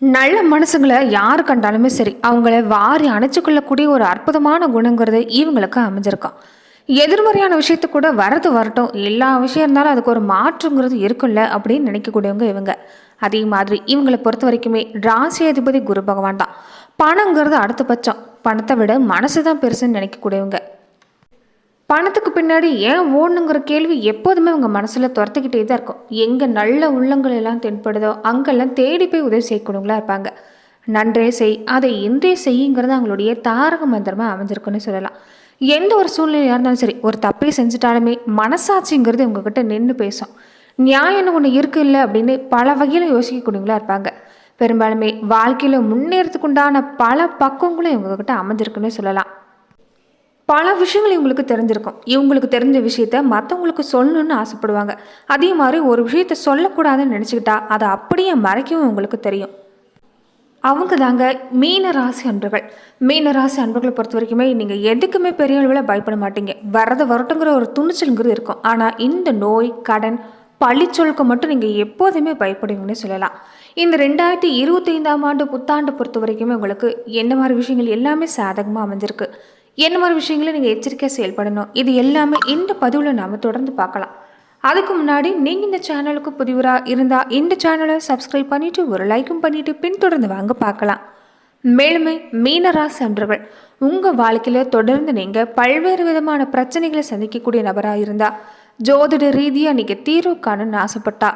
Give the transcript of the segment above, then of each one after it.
நல்ல மனசுங்களை யார் கண்டாலுமே சரி அவங்கள வாரி அணைச்சிக்கொள்ளக்கூடிய ஒரு அற்புதமான குணங்கிறது இவங்களுக்கு அமைஞ்சிருக்கான் எதிர்மறையான விஷயத்து கூட வரது வரட்டும். எல்லா விஷயம் இருந்தாலும் அதுக்கு ஒரு மாற்றங்கிறது இருக்குல்ல அப்படின்னு நினைக்கக்கூடியவங்க இவங்க. அதே மாதிரி இவங்களை பொறுத்த வரைக்குமே ராசி அதிபதி குரு பகவான் தான். பணங்கிறது அடுத்த பட்சம். பணத்தை விட மனசு தான் பெருசுன்னு நினைக்கக்கூடியவங்க. பணத்துக்கு பின்னாடி ஏன் ஓடணுங்கிற கேள்வி எப்போதுமே உங்கள் மனசில் துரத்துக்கிட்டே தான் இருக்கும். எங்கே நல்ல உள்ளங்கள் எல்லாம் தென்படுதோ அங்கெல்லாம் தேடி போய் உதவி செய்யக்கூடியவங்களா இருப்பாங்க. நன்றே செய் அதை இன்றே செய்யுங்கிறது அவங்களுடைய தாரக மந்திரமாக அமைஞ்சிருக்குன்னு சொல்லலாம். எந்த ஒரு சூழ்நிலையாக இருந்தாலும் சரி ஒரு தப்பே செஞ்சுட்டாலுமே மனசாட்சிங்கிறது உங்ககிட்ட நின்று பேசும். நியாயம்னு ஒன்று இருக்கு இல்லை அப்படின்னு பல வகையில் யோசிக்கக்கூடியவங்களா இருப்பாங்க. பெரும்பாலுமே வாழ்க்கையில் முன்னேறதுக்குண்டான பல பக்குவங்களும் இவங்ககிட்ட அமைஞ்சிருக்குன்னு சொல்லலாம். பல விஷயங்கள் இவங்களுக்கு தெரிஞ்சிருக்கும். இவங்களுக்கு தெரிஞ்ச விஷயத்த மற்றவங்களுக்கு சொல்லணும்னு ஆசைப்படுவாங்க. அதே மாதிரி ஒரு விஷயத்த சொல்லக்கூடாதுன்னு நினச்சிக்கிட்டா அதை அப்படியே மறைக்கவும் இவங்களுக்கு தெரியும். அவங்க தாங்க மீன ராசி அன்பர்கள். மீன ராசி அன்பர்களை பொறுத்த வரைக்குமே நீங்கள் எதுக்குமே பெரிய அளவில் பயப்பட மாட்டீங்க. வரது வரட்டுங்கிற ஒரு துணிச்சலுங்கிறது இருக்கும். ஆனால் இந்த நோய் கடன் பழிச்சொலுக்கு மட்டும் நீங்கள் எப்போதுமே பயப்படுவீங்கன்னு சொல்லலாம். இந்த ரெண்டாயிரத்தி இருபத்தைந்தாம் ஆண்டு புத்தாண்டு பொறுத்த வரைக்குமே உங்களுக்கு என்ன மாதிரி விஷயங்கள் எல்லாமே சாதகமாக அமைஞ்சிருக்கு. என்ன மாதிரி விஷயங்களை நீங்கள் எச்சரிக்கையாக செயல்படணும்? இது எல்லாமே இந்த பதிவில் நாம் தொடர்ந்து பார்க்கலாம். அதுக்கு முன்னாடி நீங்கள் இந்த சேனலுக்கு புதிவராக இருந்தால் இந்த சேனலை சப்ஸ்கிரைப் பண்ணிவிட்டு ஒரு லைக்கும் பண்ணிவிட்டு பின்தொடர்ந்து வாங்க பார்க்கலாம். மேலுமே மீனராசி அன்றர்கள் உங்கள் வாழ்க்கையில் தொடர்ந்து நீங்கள் பல்வேறு விதமான பிரச்சனைகளை சந்திக்கக்கூடிய நபராக இருந்தால் ஜோதிட ரீதியாக நீங்கள் தீர்வு காணுன்னு ஆசைப்பட்டா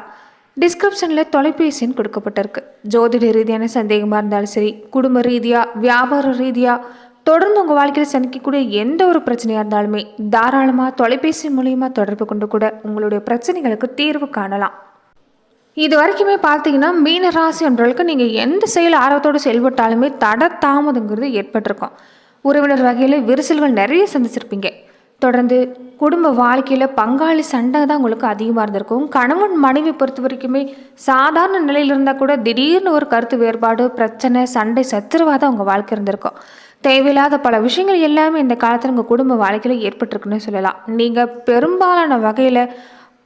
டிஸ்கிரிப்ஷனில் தொலைபேசின்னு கொடுக்கப்பட்டிருக்கு. ஜோதிட ரீதியான சந்தேகமாக இருந்தாலும் சரி குடும்ப ரீதியாக வியாபார ரீதியாக தொடர்ந்து உங்கள் வாழ்க்கையில் சந்திக்கக்கூடிய எந்த ஒரு பிரச்சனையாக இருந்தாலுமே தாராளமாக தொலைபேசி மூலியமாக தொடர்பு கொண்டு கூட உங்களுடைய பிரச்சனைகளுக்கு தீர்வு காணலாம். இது வரைக்குமே பார்த்தீங்கன்னா மீன ராசி என்றவர்களுக்கு நீங்கள் எந்த செயல் ஆர்வத்தோடு செயல்பட்டாலுமே தட தாமதங்கிறது ஏற்பட்டிருக்கும். உறவினர் வகையில் விரிசல்கள் நிறைய சந்திச்சிருப்பீங்க. தொடர்ந்து குடும்ப வாழ்க்கையில் பங்காளி சண்டை தான் உங்களுக்கு அதிகமாக இருந்திருக்கும். கணவன் மனைவி பொறுத்த வரைக்குமே சாதாரண நிலையில் இருந்தால் கூட திடீர்னு ஒரு கருத்து வேறுபாடு பிரச்சனை சண்டை சத்துருவாக தான் உங்கள் வாழ்க்கை இருந்திருக்கும். தேவையில்லாத பல விஷயங்கள் எல்லாமே இந்த காலத்தில் உங்கள் குடும்ப வாழ்க்கையில் ஏற்பட்டிருக்குன்னு சொல்லலாம். நீங்கள் பெரும்பாலான வகையில்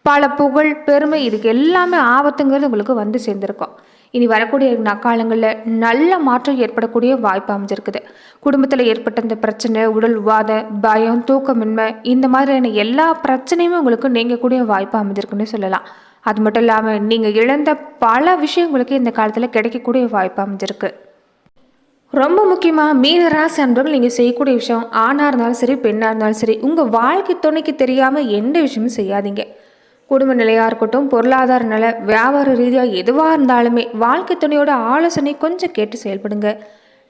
பல புகழ் பெருமை இதுக்கு எல்லாமே ஆபத்துங்கிறது உங்களுக்கு வந்து சேர்ந்துருக்கும். இனி வரக்கூடிய நக்காலங்களில் நல்ல மாற்றம் ஏற்படக்கூடிய வாய்ப்பு அமைஞ்சிருக்குது. குடும்பத்தில் ஏற்பட்ட இந்த பிரச்சனை உடல் உவாத பயம் தூக்கமின்மை இந்த மாதிரியான எல்லா பிரச்சனையுமே உங்களுக்கு நீங்கக்கூடிய வாய்ப்பு அமைஞ்சிருக்குன்னு சொல்லலாம். அது மட்டும் இல்லாமல் நீங்கள் இழந்த பல விஷயங்களுக்கு இந்த காலத்தில் கிடைக்கக்கூடிய வாய்ப்பு அமைஞ்சிருக்கு. ரொம்ப முக்கியமாக மீன ராசி அன்பர்கள் நீங்கள் செய்யக்கூடிய விஷயம் ஆணாக இருந்தாலும் சரி பெண்ணாக இருந்தாலும் சரி உங்கள் வாழ்க்கை துணைக்கு தெரியாமல் எந்த விஷயமும் செய்யாதீங்க. குடும்ப நிலையாக இருக்கட்டும் பொருளாதார நிலை வியாபார ரீதியாக எதுவாக இருந்தாலுமே வாழ்க்கை துணையோட ஆலோசனை கொஞ்சம் கேட்டு செயல்படுங்க.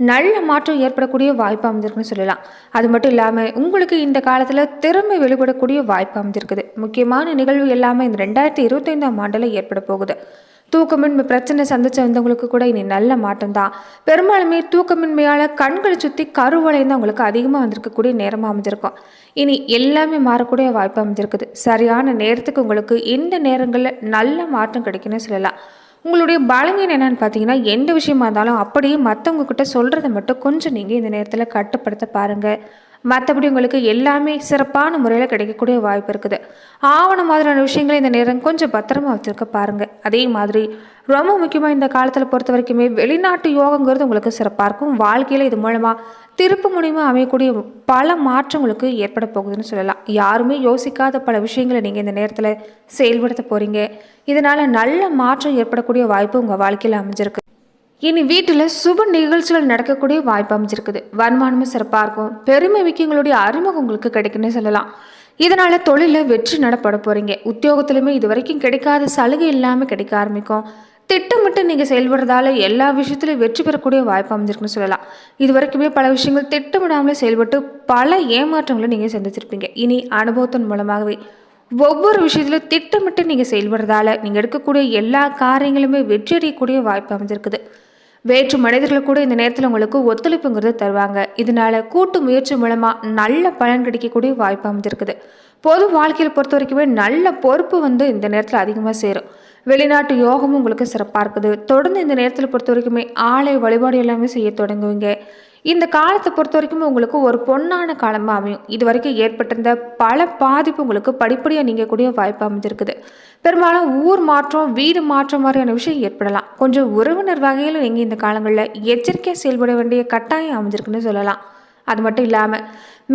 நல்ல மாற்றம் ஏற்படக்கூடிய வாய்ப்பு அமைஞ்சிருக்குன்னு சொல்லலாம். அது மட்டும் இல்லாமல் உங்களுக்கு இந்த காலத்தில் திறமை வெளிப்படக்கூடிய வாய்ப்பு அமைஞ்சிருக்குது. முக்கியமான நிகழ்வு எல்லாமே இந்த ரெண்டாயிரத்தி இருபத்தைந்தாம் ஆண்டில் ஏற்பட போகுது. தூக்கமின்மை பிரச்சனை சந்திச்சு வந்தவங்களுக்கு கூட இனி நல்ல மாற்றம் தான் பெரும்பாலுமே தூக்கமின்மையால் கண்களை சுற்றி கருவளையம் தான் உங்களுக்கு அதிகமாக வந்திருக்கக்கூடிய நேரமாக அமைஞ்சிருக்கும். இனி எல்லாமே மாறக்கூடிய வாய்ப்பு அமைஞ்சிருக்குது. சரியான நேரத்துக்கு உங்களுக்கு இந்த நேரங்களில் நல்ல மாற்றம் கிடைக்குன்னு சொல்லலாம். உங்களுடைய பலங்கீனம் என்னன்னு பார்த்தீங்கன்னா எந்த விஷயமா இருந்தாலும் அப்படியே மற்றவங்க கிட்ட சொல்கிறத மட்டும் கொஞ்சம் நீங்கள் இந்த நேரத்தில் கட்டுப்படுத்த பாருங்கள் மற்றபடி உங்களுக்கு எல்லாமே சிறப்பான முறையில் கிடைக்கக்கூடிய வாய்ப்பு இருக்குது. ஆவணம் மாதிரியான விஷயங்களை இந்த நேரம் கொஞ்சம் பத்திரமா வச்சுருக்க பாருங்கள் அதே மாதிரி ரொம்ப முக்கியமாக இந்த காலத்தில் பொறுத்த வரைக்குமே வெளிநாட்டு யோகங்கிறது உங்களுக்கு சிறப்பாக இருக்கும். வாழ்க்கையில் இது மூலமாக திருப்பு மூலிமா அமையக்கூடிய பல மாற்றங்களுக்கு ஏற்பட போகுதுன்னு சொல்லலாம். யாருமே யோசிக்காத பல விஷயங்களை நீங்கள் இந்த நேரத்தில் செயல்படுத்த போகிறீங்க இதனால் நல்ல மாற்றம் ஏற்படக்கூடிய வாய்ப்பு உங்கள் வாழ்க்கையில் அமைஞ்சிருக்கு. இனி வீட்டில் சுப நிகழ்ச்சிகள் நடக்கக்கூடிய வாய்ப்பு அமைஞ்சிருக்குது. வருமானமும் சிறப்பாக இருக்கும். பெருமை விக்கியங்களுடைய அறிமுகம் உங்களுக்கு கிடைக்குன்னு சொல்லலாம். இதனால் தொழிலில் வெற்றி நடப்பட போகிறீங்க உத்தியோகத்திலுமே இது வரைக்கும் கிடைக்காத சலுகை இல்லாமல் கிடைக்க ஆரம்பிக்கும். திட்டமிட்டு நீங்கள் செயல்படுறதால எல்லா விஷயத்துலையும் வெற்றி பெறக்கூடிய வாய்ப்பு அமைஞ்சிருக்குன்னு சொல்லலாம். இது வரைக்குமே பல விஷயங்கள் திட்டமிடாமலே செயல்பட்டு பல ஏமாற்றங்களை நீங்கள் சந்திச்சிருப்பீங்க. இனி அனுபவத்தின் மூலமாகவே ஒவ்வொரு விஷயத்திலும் திட்டமிட்டு நீங்கள் செயல்படுறதால நீங்கள் எடுக்கக்கூடிய எல்லா காரியங்களுமே வெற்றி அடையக்கூடிய வாய்ப்பு அமைஞ்சிருக்குது. வேற்று மனிதர்கள் கூட இந்த நேரத்தில் உங்களுக்கு ஒத்துழைப்புங்கிறது தருவாங்க. இதனால கூட்டு முயற்சி மூலமாக நல்ல பலன் கிடைக்கக்கூடிய வாய்ப்பு அமைஞ்சிருக்குது. பொது வாழ்க்கையில் பொறுத்த வரைக்குமே நல்ல பொறுப்பு வந்து இந்த நேரத்தில் அதிகமாக சேரும். வெளிநாட்டு யோகமும் உங்களுக்கு சிறப்பாக இருக்குது. தொடர்ந்து இந்த நேரத்தில் பொறுத்த வரைக்குமே ஆலை வழிபாடு எல்லாமே செய்ய தொடங்குவீங்க. இந்த காலத்தை பொறுத்த வரைக்கும் உங்களுக்கு ஒரு பொன்னான காலமாக அமையும். இது வரைக்கும் ஏற்பட்டிருந்த பல பாதிப்பு உங்களுக்கு படிப்படியாக நீங்கக்கூடிய வாய்ப்பு அமைஞ்சிருக்குது. பெரும்பாலும் ஊர் மாற்றம் வீடு மாற்றம் மாதிரியான விஷயம் ஏற்படலாம். கொஞ்சம் உறவினர் வகையில் நீங்கள் இந்த காலங்களில் எச்சரிக்கையாக செயல்பட வேண்டிய கட்டாயம் அமைஞ்சிருக்குன்னு சொல்லலாம். அது மட்டும் இல்லாமல்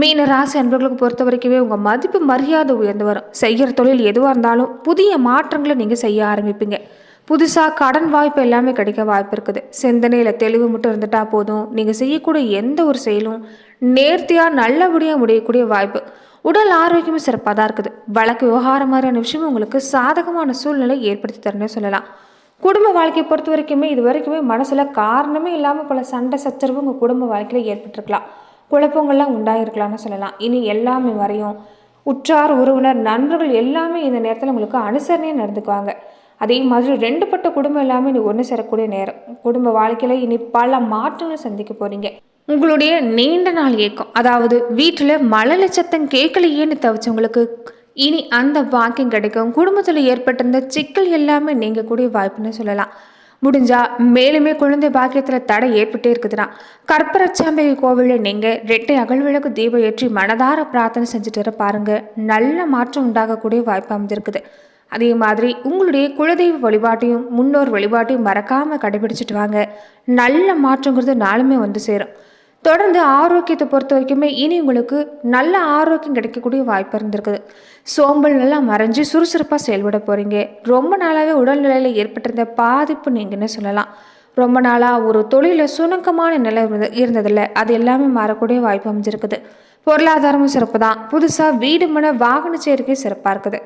மீன ராசி அன்பர்களுக்கு பொறுத்த வரைக்குமே உங்கள் மதிப்பு மரியாதை உயர்ந்து வரும். செய்கிற தொழில் எதுவாக இருந்தாலும் புதிய மாற்றங்களை நீங்கள் செய்ய ஆரம்பிப்பீங்க. புதுசாக கடன் வாய்ப்பு எல்லாமே கிடைக்க வாய்ப்பு இருக்குது. சிந்தனையில் தெளிவு மட்டும் இருந்துட்டால் போதும். நீங்கள் செய்யக்கூடிய எந்த ஒரு செயலும் நேர்த்தியாக நல்லபடியாக முடியக்கூடிய வாய்ப்பு. உடல் ஆரோக்கியமும் சிறப்பாக தான் இருக்குது. வழக்கு விவகாரம் மாதிரியான விஷயம் உங்களுக்கு சாதகமான சூழ்நிலை ஏற்படுத்தி தரணும்னு சொல்லலாம். குடும்ப வாழ்க்கையை பொறுத்த வரைக்குமே இது வரைக்குமே மனசில் காரணமே இல்லாமல் பல சண்டை சச்சரவு உங்கள் குடும்ப வாழ்க்கையில் ஏற்பட்டிருக்கலாம். குழப்பங்கள்லாம் உண்டாகிருக்கலாம்னு சொல்லலாம். இனி எல்லாமே வரையும் உற்றார் உறவினர் நண்பர்கள் எல்லாமே இந்த நேரத்தில் உங்களுக்கு அனுசரணையாக நடந்துக்குவாங்க. அதே மாதிரி ரெண்டு பட்ட குடும்பம் எல்லாமே நீ ஒன்று சேரக்கூடிய நேரம். குடும்ப வாழ்க்கையில் இனி பல மாற்றங்களை சந்திக்க போகிறீங்க உங்களுடைய நீண்ட நாள் ஏக்கம் அதாவது வீட்டில் மழலை சத்தம் கேட்கலையேன்னு தவிச்சவங்களுக்கு இனி அந்த வாக்கியம் கிடைக்கும். குடும்பத்தில் ஏற்பட்டிருந்த சிக்கல் எல்லாமே நீங்கக்கூடிய வாய்ப்புன்னு சொல்லலாம். முடிஞ்சால் மேலுமே குழந்தை பாக்கியத்தில் தடை ஏற்பட்டே இருக்குதுன்னா கற்பரச்சாம்பிகை கோவிலில் நீங்கள் ரெட்டை அகழ்விளக்கு தீபம் ஏற்றி மனதார பிரார்த்தனை செஞ்சுட்டு வர நல்ல மாற்றம் உண்டாகக்கூடிய வாய்ப்பு அமைஞ்சிருக்குது. அதே மாதிரி உங்களுடைய குலதெய்வ வழிபாட்டையும் முன்னோர் வழிபாட்டையும் மறக்காமல் கடைபிடிச்சிட்டு வாங்க. நல்ல மாற்றங்கிறது நாளுமே வந்து சேரும். தொடர்ந்து ஆரோக்கியத்தை பொறுத்த வரைக்குமே இனி உங்களுக்கு நல்ல ஆரோக்கியம் கிடைக்கக்கூடிய வாய்ப்பு இருந்திருக்குது. சோம்பல் நல்லா மறைஞ்சு சுறுசுறுப்பாக செயல்பட போகிறீங்க ரொம்ப நாளாகவே உடல்நிலையில் ஏற்பட்டிருந்த பாதிப்பு நீங்கன்னு சொல்லலாம். ரொம்ப நாளாக ஒரு தொழிலில் சுணக்கமான நிலை இருந்தது இருந்ததில்ல. அது எல்லாமே மாறக்கூடிய வாய்ப்பு அமைஞ்சிருக்குது. பொருளாதாரமும் சிறப்பு தான் புதுசாக வீடு மன வாகன சேர்க்கை சிறப்பாக இருக்குது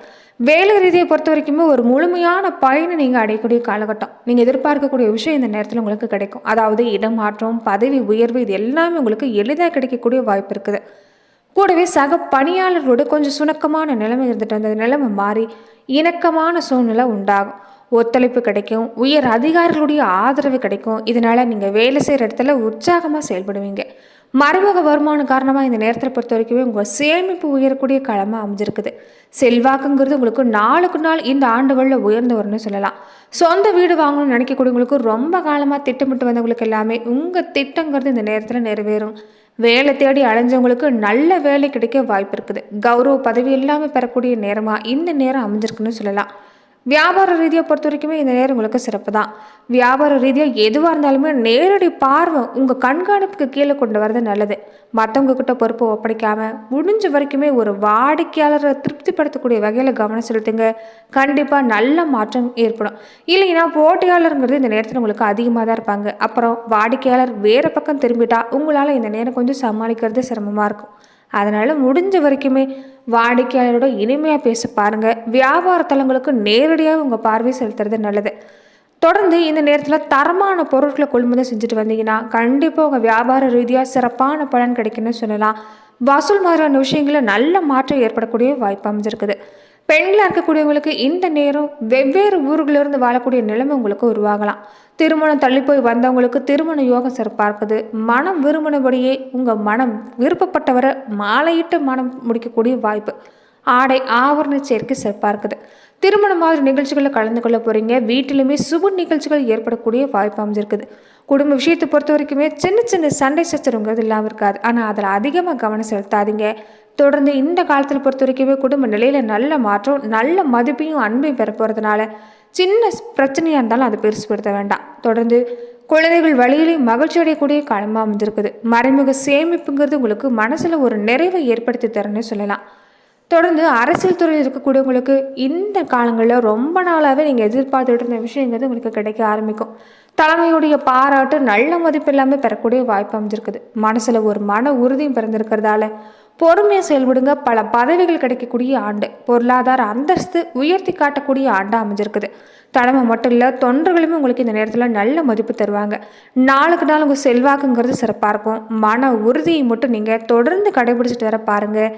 வேலை ரீதியை பொறுத்த வரைக்குமே ஒரு முழுமையான பயனை நீங்கள் அடையக்கூடிய காலகட்டம். நீங்கள் எதிர்பார்க்கக்கூடிய விஷயம் இந்த நேரத்தில் உங்களுக்கு கிடைக்கும். அதாவது இடமாற்றம் பதவி உயர்வு இது எல்லாமே உங்களுக்கு எளிதாக கிடைக்கக்கூடிய வாய்ப்பு இருக்குது கூடவே சக பணியாளரோடு கொஞ்சம் சுணக்கமான நிலைமை இருந்துட்டு அந்த நிலைமை மாறி இணக்கமான சூழ்நிலை உண்டாகும். ஒத்துழைப்பு கிடைக்கும். உயர் அதிகாரிகளுடைய ஆதரவு கிடைக்கும். இதனால் நீங்கள் வேலை செய்கிற இடத்துல உற்சாகமாக செயல்படுவீங்க. மறைமுக வருமானம் காரணமாக இந்த நேரத்தில் பொறுத்த வரைக்கும் உங்கள் சேமிப்பு உயரக்கூடிய காலமாக அமைஞ்சிருக்குது. செல்வாக்குங்கிறது உங்களுக்கு நாளுக்கு நாள் இந்த ஆண்டுகளில் உயர்ந்து வரும்னு சொல்லலாம். சொந்த வீடு வாங்கணும்னு நினைக்கக்கூடியவங்களுக்கு ரொம்ப காலமாக திட்டமிட்டு வந்தவங்களுக்கு எல்லாமே உங்கள் திட்டங்கிறது இந்த நேரத்தில் நிறைவேறும். வேலை தேடி அலைஞ்சவங்களுக்கு நல்ல வேலை கிடைக்க வாய்ப்பு இருக்குது. கௌரவ பதவி எல்லாமே பெறக்கூடிய நேரமாக இந்த நேரம் அமைஞ்சிருக்குன்னு சொல்லலாம். வியாபார ரீதியாக பொறுத்த வரைக்குமே இந்த நேரம் உங்களுக்கு சிறப்பு தான் வியாபார ரீதியாக எதுவாக இருந்தாலுமே நேரடி பார்வை உங்கள் கண்காணிப்புக்கு கீழே கொண்டு வரது நல்லது. மற்றவங்க கிட்ட பொறுப்பை ஒப்படைக்காமல் முடிஞ்ச வரைக்குமே ஒரு வாடிக்கையாளரை திருப்திப்படுத்தக்கூடிய வகையில் கவனம் செலுத்துங்க. கண்டிப்பாக நல்ல மாற்றம் ஏற்படும். இல்லைன்னா போட்டியாளருங்கிறது இந்த நேரத்தில் உங்களுக்கு அதிகமாக தான் இருப்பாங்க. அப்புறம் வாடிக்கையாளர் வேறு பக்கம் திரும்பிட்டா உங்களால் இந்த நேரம் கொஞ்சம் சமாளிக்கிறது சிரமமாக இருக்கும். அதனால் முடிஞ்ச வரைக்குமே வாடிக்கையாளரோட இனிமையாக பேச பாருங்கள் வியாபார தலங்களுக்கு நேரடியாக உங்கள் பார்வை செலுத்துறது நல்லது. தொடர்ந்து இந்த நேரத்தில் தரமான பொருட்களை கொள்முதல் செஞ்சுட்டு வந்தீங்கன்னா கண்டிப்பாக உங்கள் வியாபார ரீதியாக சிறப்பான பலன் கிடைக்குன்னு சொல்லலாம். வசூல் மாதிரியான விஷயங்களில் நல்ல மாற்றம் ஏற்படக்கூடிய வாய்ப்பு அமைஞ்சிருக்குது. பெண்களாக இருக்கக்கூடியவங்களுக்கு இந்த நேரம் வெவ்வேறு ஊர்களிலிருந்து வாழக்கூடிய நிலைமை உங்களுக்கு உருவாகலாம். திருமணம் தள்ளி போய் வந்தவங்களுக்கு திருமண யோகம் சிறப்பாக இருக்குது மனம் விரும்பினபடியே உங்கள் மனம் விருப்பப்பட்டவரை மாலையிட்டு மனம் முடிக்கக்கூடிய வாய்ப்பு. ஆடை ஆவரண சேர்க்கை சிறப்பாக இருக்குது திருமணம் மாதிரி நிகழ்ச்சிகளில் கலந்து கொள்ள போகிறீங்க வீட்டிலுமே சுப நிகழ்ச்சிகள் ஏற்படக்கூடிய வாய்ப்பு அமைஞ்சிருக்குது. குடும்ப விஷயத்தை பொறுத்த வரைக்குமே சின்ன சின்ன சண்டை சச்சரவுங்கிறது இல்லாமல் இருக்காது. ஆனால் அதில் அதிகமாக கவனம் செலுத்தாதீங்க. தொடர்ந்து இந்த காலத்தில் பொறுத்த வரைக்குமே குடும்ப நிலையில் நல்ல மாற்றம் நல்ல மதிப்பையும் அன்பையும் பெற போகிறதுனால சின்ன பிரச்சனையாக இருந்தாலும் அதை பெருசுப்படுத்த வேண்டாம். தொடர்ந்து குழந்தைகள் வழியிலேயும் மகிழ்ச்சி அடையக்கூடிய காலமாக அமைஞ்சிருக்குது. மறைமுக சேமிப்புங்கிறது உங்களுக்கு மனசில் ஒரு நிறைவை ஏற்படுத்தி தரேன்னு சொல்லலாம். தொடர்ந்து அரசியல் துறையில் இருக்கக்கூடியவங்களுக்கு இந்த காலங்களில் ரொம்ப நாளாகவே நீங்கள் எதிர்பார்த்துட்டு இருந்த விஷயங்கிறது உங்களுக்கு கிடைக்க ஆரம்பிக்கும். தலைமையுடைய பாராட்டு நல்ல மதிப்பு எல்லாமே பெறக்கூடிய வாய்ப்பு அமைஞ்சிருக்குது. மனசில் ஒரு மன உறுதியும் பிறந்திருக்கிறதால பொறுமையாக செயல்படுங்க. பல பதவிகள் கிடைக்கக்கூடிய ஆண்டு பொருளாதார அந்தஸ்து உயர்த்தி காட்டக்கூடிய ஆண்டாக அமைஞ்சிருக்குது. தலைமை மட்டும் இல்லை தொண்டர்களுமே உங்களுக்கு இந்த நேரத்தில் நல்ல மதிப்பு தருவாங்க. நாளுக்கு நாள் உங்கள் செல்வாக்குங்கிறது சிறப்பாக இருக்கும். மன உறுதியை மட்டும் நீங்கள் தொடர்ந்து கடைபிடிச்சிட்டு வர பாருங்கள்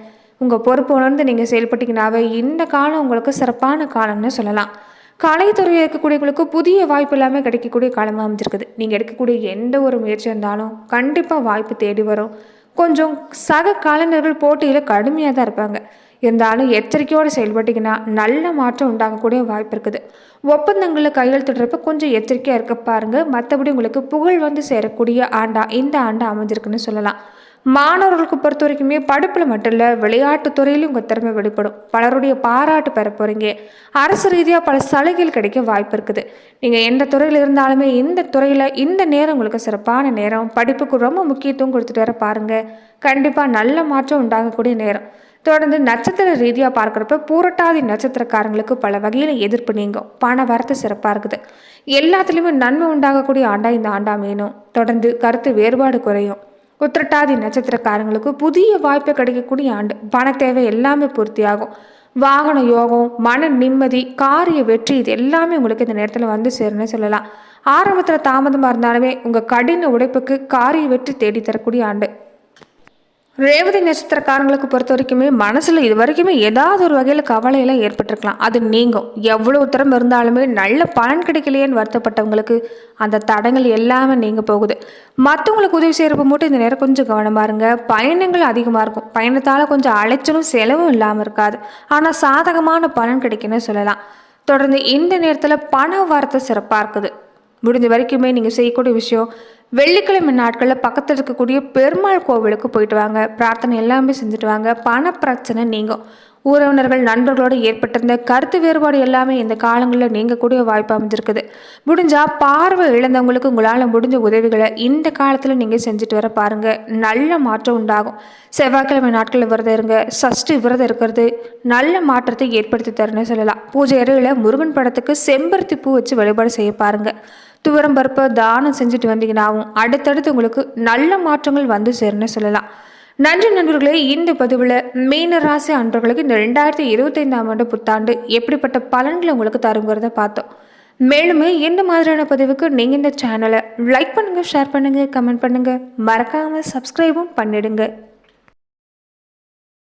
உங்கள் பொறுப்பு உணர்ந்து நீங்கள் செயல்பட்டீங்கன்னாவே இந்த காலம் உங்களுக்கு சிறப்பான காலம்னு சொல்லலாம். கலைத்துறையில் இருக்கக்கூடியவங்களுக்கு புதிய வாய்ப்பு எல்லாமே கிடைக்கக்கூடிய காலமாக அமைஞ்சிருக்குது. நீங்கள் எடுக்கக்கூடிய எந்த ஒரு முயற்சி இருந்தாலும் கண்டிப்பாக வாய்ப்பு தேடி வரும். கொஞ்சம் சக கலைஞர்கள் போட்டியில் கடுமையாக தான் இருப்பாங்க. இருந்தாலும் எச்சரிக்கையோடு செயல்பட்டிங்கன்னா நல்ல மாற்றம் உண்டாகக்கூடிய வாய்ப்பு இருக்குது. ஒப்பந்தங்களில் கையெழுத்துடுறப்ப கொஞ்சம் எச்சரிக்கையாக இருக்க பாருங்கள் மற்றபடி உங்களுக்கு புகழ் வந்து சேரக்கூடிய ஆண்டா இந்த ஆண்டு அமைஞ்சிருக்குன்னு சொல்லலாம். மாணவர்களுக்கு பொறுத்த வரைக்குமே படிப்பில் மட்டும் இல்லை விளையாட்டு துறையிலும் உங்கள் திறமை வெளிப்படும். பலருடைய பாராட்டு பெற போகிறீங்க அரசு ரீதியாக பல சலுகைகள் கிடைக்க வாய்ப்பு இருக்குது. நீங்கள் எந்த துறையில் இருந்தாலுமே இந்த துறையில் இந்த நேரம் உங்களுக்கு சிறப்பான நேரம். படிப்புக்கு ரொம்ப முக்கியத்துவம் கொடுத்துட்டு வர பாருங்கள் கண்டிப்பாக நல்ல மாற்றம் உண்டாகக்கூடிய நேரம். தொடர்ந்து நட்சத்திர ரீதியாக பார்க்குறப்ப பூரட்டாதி நட்சத்திரக்காரங்களுக்கு பல வகையில் எதிர்ப்பு நீங்கும். பண வரத்து சிறப்பாக இருக்குது. எல்லாத்துலேயுமே நன்மை உண்டாகக்கூடிய ஆண்டா இந்த ஆண்டா மீனும். தொடர்ந்து கருத்து வேறுபாடு குறையும். உத்திரட்டாதி நட்சத்திரக்காரங்களுக்கு புதிய வாய்ப்பு கிடைக்கக்கூடிய ஆண்டு. பண தேவை எல்லாமே பூர்த்தியாகும். வாகன யோகம் மன நிம்மதி காரிய வெற்றி இது எல்லாமே உங்களுக்கு இந்த நேரத்தில் வந்து சேரும்னு சொல்லலாம். ஆரம்பத்தில் தாமதமாக இருந்தாலுமே உங்கள் கடின உழைப்புக்கு காரிய வெற்றி தேடி தரக்கூடிய ஆண்டு. ரேவதி நட்சத்திரக்காரங்களுக்கு பொறுத்த வரைக்குமே மனசில் இது வரைக்குமே ஏதாவது ஒரு வகையில் கவலையெல்லாம் ஏற்பட்டிருக்கலாம். அது நீங்கும். எவ்வளோ உத்தரம் இருந்தாலுமே நல்ல பலன் கிடைக்கலையேன்னு வருத்தப்பட்டவங்களுக்கு அந்த தடங்கள் எல்லாமே நீங்கள் போகுது. மற்றவங்களுக்கு உதவி செய்கிறப்ப மட்டும் இந்த நேரம் கொஞ்சம் கவனமாக இருங்க. பயணங்கள் அதிகமாக இருக்கும். பயணத்தால் கொஞ்சம் அலைச்சலும் செலவும் இல்லாமல் இருக்காது. ஆனால் சாதகமான பலன் கிடைக்குன்னு சொல்லலாம். தொடர்ந்து இந்த நேரத்தில் பண வார்த்தை சிறப்பாக இருக்குது முடிஞ்ச வரைக்குமே நீங்கள் செய்யக்கூடிய விஷயம் வெள்ளிக்கிழமை நாட்களில் பக்கத்தில் இருக்கக்கூடிய பெருமாள் கோவிலுக்கு போயிட்டு வாங்க. பிரார்த்தனை எல்லாமே செஞ்சுட்டு வாங்க. பண பிரச்சனை நீங்கும். உறவினர்கள் நண்பர்களோடு ஏற்பட்டிருந்த கருத்து வேறுபாடு எல்லாமே இந்த காலங்களில் நீங்கக்கூடிய வாய்ப்பு அமைஞ்சிருக்குது. முடிஞ்சால் பார்வை இழந்தவங்களுக்கு உங்களால் முடிஞ்ச உதவிகளை இந்த காலத்தில் நீங்கள் செஞ்சுட்டு வர பாருங்கள் நல்ல மாற்றம் உண்டாகும். செவ்வாய்க்கிழமை நாட்களில் விரதம் இருங்க. சஷ்டி விரதம் இருக்கிறது. நல்ல மாற்றத்தை ஏற்படுத்தி தரணும்னு சொல்லலாம். பூஜை அறையில் முருகன் படத்துக்கு செம்பருத்தி பூ வச்சு வழிபாடு செய்ய பாருங்கள் துவரம் பருப்பை தானம் செஞ்சுட்டு வந்தீங்கன்னாவும் அடுத்தடுத்து உங்களுக்கு நல்ல மாற்றங்கள் வந்து சேரும்னு சொல்லலாம். நன்றி நண்பர்களே இந்த பதிவில் மீனராசி அன்பர்களுக்கு இந்த ரெண்டாயிரத்தி இருபத்தைந்தாம் ஆண்டு புத்தாண்டு எப்படிப்பட்ட பலன்களை உங்களுக்கு தருங்கிறத பார்த்தோம். மேலுமே இந்த மாதிரியான பதிவுக்கு நீங்கள் இந்த சேனலை லைக் பண்ணுங்கள் ஷேர் பண்ணுங்கள் கமெண்ட் பண்ணுங்கள் மறக்காமல் சப்ஸ்கிரைபும் பண்ணிடுங்க.